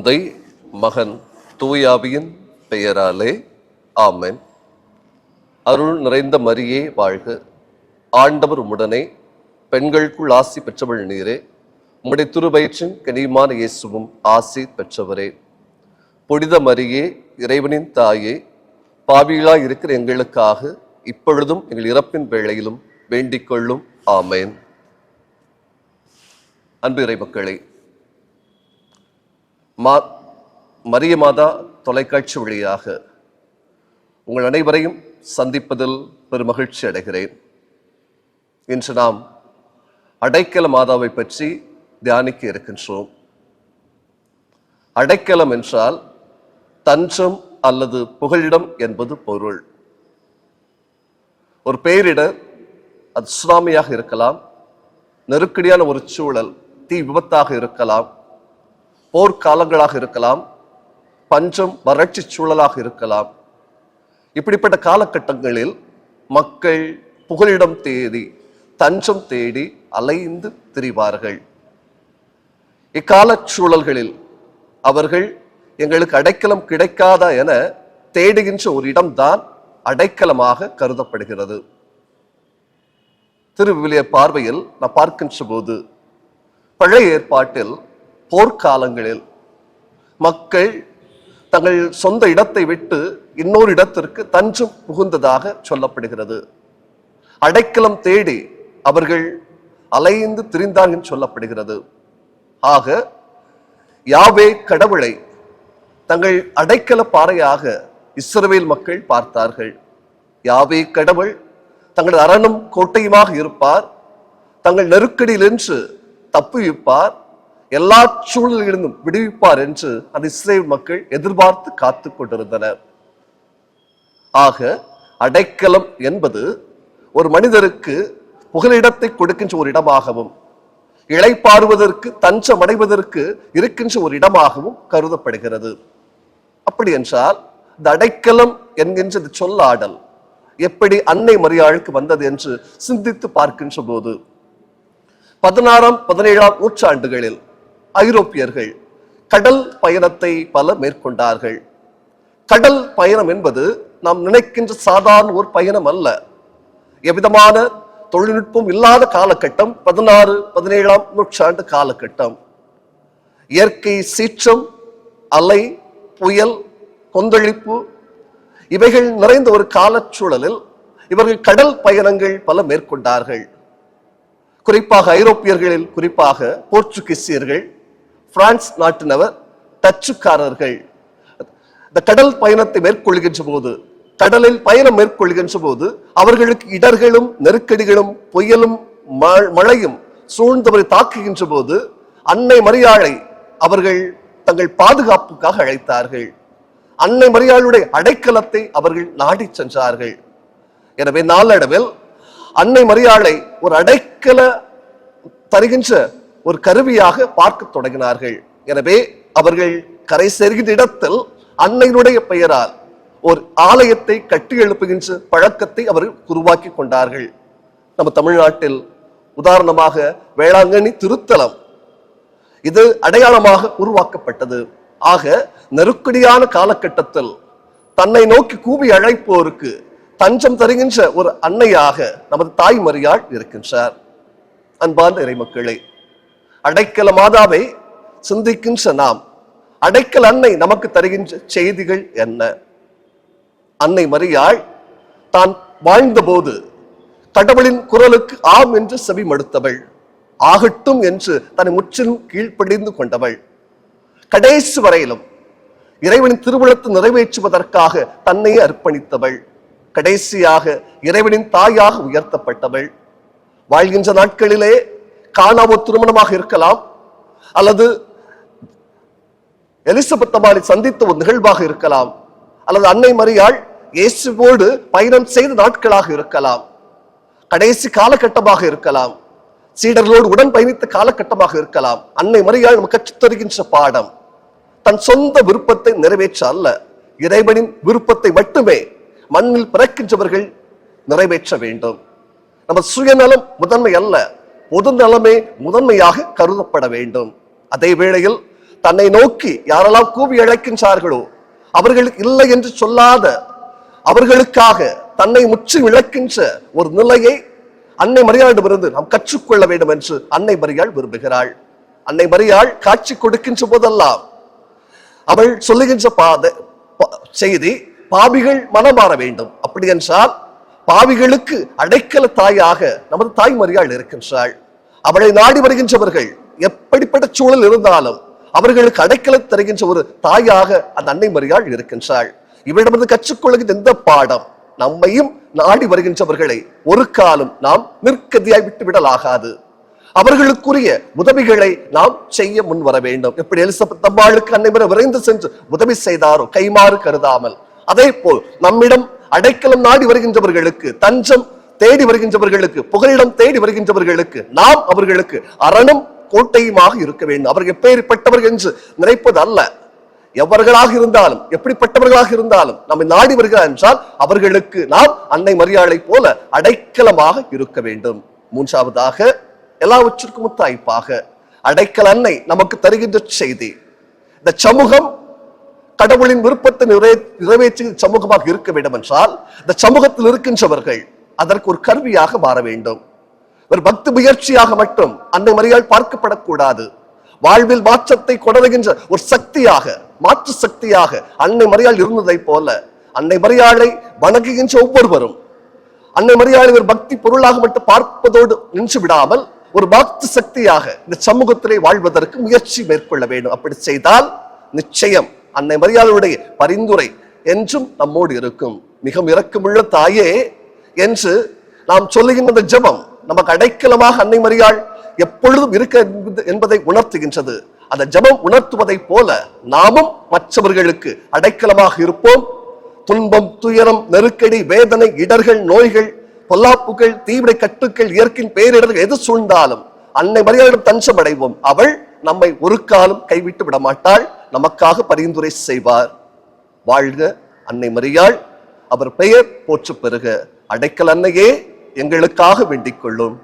தந்தை மகன் தூயாவியின் பெயராலே ஆமன். அருள் நிறைந்த மரியே வாழ்க. ஆண்டவர் உடனே பெண்களுக்குள் ஆசி பெற்றவள் நீரே. உம்முடைய திருவயிற்றின் கனிமான இயேசுவும் ஆசி பெற்றவரே. புனித மரியே இறைவனின் தாயே பாவிகளாய் இருக்கிற எங்களுக்காக இப்பொழுதும் எங்கள் இறப்பின் வேளையிலும் வேண்டிக் கொள்ளும். ஆமேன். அன்பு இறை மக்களை மா மரிய மாதா தொலைக்காட்சி வழியாக உங்கள் அனைவரையும் சந்திப்பதில் பெருமகிழ்ச்சி அடைகிறேன். இன்று நாம் அடைக்கல மாதாவை பற்றி தியானிக்க இருக்கின்றோம். அடைக்கலம் என்றால் தஞ்சம் அல்லது புகழிடம் என்பது பொருள். ஒரு பேரிடர் அது சுனாமியாக இருக்கலாம் நெருக்கடியான ஒரு சூழல் தீ விபத்தாக இருக்கலாம் போர்க்காலங்களாக இருக்கலாம் பஞ்சம் வறட்சி சூழலாக இருக்கலாம். இப்படிப்பட்ட காலகட்டங்களில் மக்கள் புகலிடம் தேடி தஞ்சம் தேடி அலைந்து திரிவார்கள். இக்கால சூழல்களில் அவர்கள் எங்களுக்கு அடைக்கலம் கிடைக்காதா என தேடுகின்ற ஒரு இடம்தான் அடைக்கலமாக கருதப்படுகிறது. திருவிவிலிய பார்வையில் நான் பார்க்கின்ற போது பழைய ஏற்பாட்டில் போர்க்காலங்களில் மக்கள் தங்கள் சொந்த இடத்தை விட்டு இன்னொரு இடத்திற்கு தஞ்சம் புகுந்ததாக சொல்லப்படுகிறது. அடைக்கலம் தேடி அவர்கள் அலைந்து திரிந்தார்கள் என்று சொல்லப்படுகிறது. ஆக யாவே கடவுளை தங்கள் அடைக்கல பாறையாக இஸ்ரவேல் மக்கள் பார்த்தார்கள். யாவே கடவுள் தங்கள் அரணும் கோட்டையுமாக இருப்பார். தங்கள் நெருக்கடியிலின்று தப்புவிப்பார். எல்லா சூழலிலிருந்தும் விடுவிப்பார் என்று அந்த இஸ்ரேல் மக்கள் எதிர்பார்த்து காத்து கொண்டிருந்தனர். ஆக அடைக்கலம் என்பது ஒரு மனிதருக்கு புகலிடத்தை கொடுக்கின்ற ஒரு இடமாகவும் இளைப்பாறுவதற்கு தஞ்சம் அடைவதற்கு இருக்கின்ற ஒரு இடமாகவும் கருதப்படுகிறது. அப்படி என்றால் இந்த அடைக்கலம் என்கின்ற சொல்லாடல் எப்படி அன்னை மரியாளுக்கு வந்தது என்று சிந்தித்து பார்க்கின்ற போது பதினாறாம் பதினேழாம் நூற்றாண்டுகளில் ஐரோப்பியர்கள் கடல் பயணத்தை பல மேற்கொண்டார்கள். கடல் பயணம் என்பது நாம் நினைக்கின்ற சாதாரண ஒரு பயணம் அல்ல. எவ்விதமான தொழில்நுட்பம் இல்லாத காலகட்டம் பதினாறு பதினேழாம் நூற்றாண்டு காலகட்டம். இயற்கை சீற்றம் அலை புயல் கொந்தளிப்பு இவைகள் நிறைந்த ஒரு காலச்சூழலில் இவர்கள் கடல் பயணங்கள் பல மேற்கொண்டார்கள். குறிப்பாக ஐரோப்பியர்களில் குறிப்பாக போர்ச்சுகீசியர்கள் பிரான்ஸ் நாட்டினவர் டச்சுக்காரர்கள். இந்த கடல் பயணத்தை மேற்கொள்கின்ற போது கடலில் பயணம் மேற்கொள்கின்ற போது அவர்களுக்கு இடர்களும் நெருக்கடிகளும் புயலும் ம- மழையும் சூழ்ந்தவரை தாக்குகின்ற போது அன்னை மரியாளை அவர்கள் தங்கள் பாதுகாப்புக்காக அழைத்தார்கள். அன்னை மரியாளுடைய அடைக்கலத்தை அவர்கள் நாடி சென்றார்கள். எனவே நாளடைவில் அன்னை மரியாளை ஒரு அடைக்கல தருகின்ற ஒரு கருவியாக பார்க்க தொடங்கினார்கள். எனவே அவர்கள் கரை சேர்கின்ற இடத்தில் அன்னையினுடைய பெயரால் ஒரு ஆலயத்தை கட்டி எழுப்புகின்ற பழக்கத்தை அவர்கள் உருவாக்கி கொண்டார்கள். நம்ம தமிழ்நாட்டில் உதாரணமாக வேளாங்கண்ணி திருத்தலம் இது அடையாளமாக உருவாக்கப்பட்டது. ஆக நெருக்கடியான காலகட்டத்தில் தன்னை நோக்கி கூவி அழைப்போருக்கு தஞ்சம் தருகின்ற ஒரு அன்னையாக நமது தாய் மரியாள் இருக்கின்றார். அன்பார்ந்த இறைமக்களை அடைக்கல மாதாவை சிந்திக்கின்ற நாம் அடைக்கல் அன்னை நமக்கு தருகின்ற செய்திகள் என்ன? அன்னை மரியாள் தான் வாழ்ந்தபோது கடவுளின் குரலுக்கு ஆம் என்று செவி மடுத்தவள். ஆகட்டும் என்று தன்னை முற்றிலும் கீழ்ப்படிந்து கொண்டவள். கடைசி வரையிலும் இறைவனின் திருவுளத்தை நிறைவேற்றுவதற்காக தன்னையே அர்ப்பணித்தவள். கடைசியாக இறைவனின் தாயாக உயர்த்தப்பட்டவள். வாழ்கின்ற நாட்களிலே காணாம திருமணமாக இருக்கலாம் அல்லது எலிசபெத் அம்மாளை சந்தித்த ஒரு நிகழ்வாக இருக்கலாம் அல்லது அன்னை மரியாள் இயேசுவோடு பயணம் செய்த நாட்களாக இருக்கலாம் கடைசி காலகட்டமாக இருக்கலாம் சீடர்களோடு உடன் பயணித்த காலகட்டமாக இருக்கலாம். அன்னை மரியாள் நமக்கு கற்றுத்தருகின்ற பாடம் தன் சொந்த விருப்பத்தை நிறைவேற்ற அல்ல இறைவனின் விருப்பத்தை மட்டுமே மண்ணில் பிறக்கின்றவர்கள் நிறைவேற்ற வேண்டும். நம்ம சுயநலம் முதன்மை அல்ல. பொது நலமே முதன்மையாக கருதப்பட வேண்டும். அதே வேளையில் தன்னை நோக்கி யாரெல்லாம் கூவி அழைக்கின்றார்களோ அவர்களுக்கு இல்லை என்று சொல்லாத அவர்களுக்காக தன்னை முற்றி விளக்கின்ற ஒரு நிலையை அன்னை மரியாளிடமிருந்து நாம் கற்றுக்கொள்ள வேண்டும் என்று அன்னை மரியாள் விரும்புகிறாள். அன்னை மரியாள் காட்சி கொடுக்கின்ற போதெல்லாம் அவள் சொல்லுகின்ற பாத செய்தி பாபிகள் மனம் மாற வேண்டும். அப்படி என்றால் பாவிகளுக்கு அடைக்கல தாயாக நமது தாய் மரியாள் இருக்கின்றாள். அவளை நாடி வருகின்றவர்கள் எப்படிப்பட்ட சூழல் இருந்தாலும் அவர்களுக்கு அடைக்கல தருகின்ற ஒரு தாயாக அந்த அன்னை மரியாள் இருக்கின்றாள். இவரிடமிருந்து கற்றுக்கொள்கிற எந்த பாடம் நம்மையும் நாடி வருகின்றவர்களை ஒரு காலம் நாம் நிற்கதியாய் விட்டுவிடலாகாது அவர்களுக்குரிய உதவிகளை நாம் செய்ய முன் வர வேண்டும். எப்படி எலிசபெத் அம்மாளுக்கு அன்னை விரைந்து சென்று உதவி செய்தாரோ கைமாறு கருதாமல். அதே போல் நம்மிடம் அடைக்கலம் நாடி வருகின்றவர்களுக்கு தஞ்சம் தேடி வருகின்றவர்களுக்கு புகலிடம் தேடி வருகின்றவர்களுக்கு நாம் அவர்களுக்கு அரணும் கோட்டையுமாக இருக்க வேண்டும். அவர்கள் எப்பேற்பட்டவர்கள் என்று நினைப்பது அல்ல. எவர்களாக இருந்தாலும் எப்படிப்பட்டவர்களாக இருந்தாலும் நம்மை நாடி வருகிறார் என்றால் அவர்களுக்கு நாம் அன்னை மரியாதை போல அடைக்கலமாக இருக்க வேண்டும். மூன்றாவதாக எல்லாவற்றிற்கும் முத்தாய்ப்பாக அடைக்கல அன்னை நமக்கு தருகின்ற செய்தி. இந்த சமூகம் கடவுளின் விருப்பத்தை நிறை நிறைவேற்றி சமூகமாக இருக்க வேண்டும் என்றால் இந்த சமூகத்தில் இருக்கின்றவர்கள் அதற்கு ஒரு கருவியாக மாற வேண்டும். ஒரு பக்தி முயற்சியாக மட்டும் அன்னை மரியால் பார்க்கப்படக்கூடாது. வாழ்வில் மாற்றத்தை கொடருகின்ற ஒரு சக்தியாக மாற்று சக்தியாக அன்னை மரியாள் இருந்ததை போல அன்னை மரியாளை வணங்குகின்ற ஒவ்வொருவரும் அன்னை மரியாளை ஒரு பக்தி பொருளாக மட்டும் பார்ப்பதோடு நின்று விடாமல் ஒரு பக்தி சக்தியாக இந்த சமூகத்திலே வாழ்வதற்கு முயற்சி மேற்கொள்ள வேண்டும். அப்படி செய்தால் நிச்சயம் அன்னை மரியாதையுடைய பரிந்துரை என்றும் நம்மோடு இருக்கும். மிக இரக்கமுள்ள தாயே என்று நாம் சொல்லுகின்ற அந்த ஜெபம் நமக்கு அடைக்கலமாக அன்னை மரியாள் எப்பொழுதும் இருக்க என்பது- என்பதை உணர்த்துகின்றது. அந்த ஜெபம் உணர்த்துவதை போல நாமும் மற்றவர்களுக்கு அடைக்கலமாக இருப்போம். துன்பம் துயரம் நெருக்கடி வேதனை இடர்கள் நோய்கள் பொல்லாப்புகள் தீவிர கட்டுக்கள் இயற்கையின் பேரிடர்கள் எது சூழ்ந்தாலும் அன்னை மரியாதையிடம் தஞ்சம் அடைவோம் அவள் நம்மை ஒரு காலம் கைவிட்டு விட மாட்டாள் நமக்காக பரிந்துரை செய்வார். வாழ்க அன்னை மரியாள் அவர் பெயர் போற்று பெறுக அடைக்கல் அன்னையே எங்களுக்காக வேண்டிக் கொள்ளும்.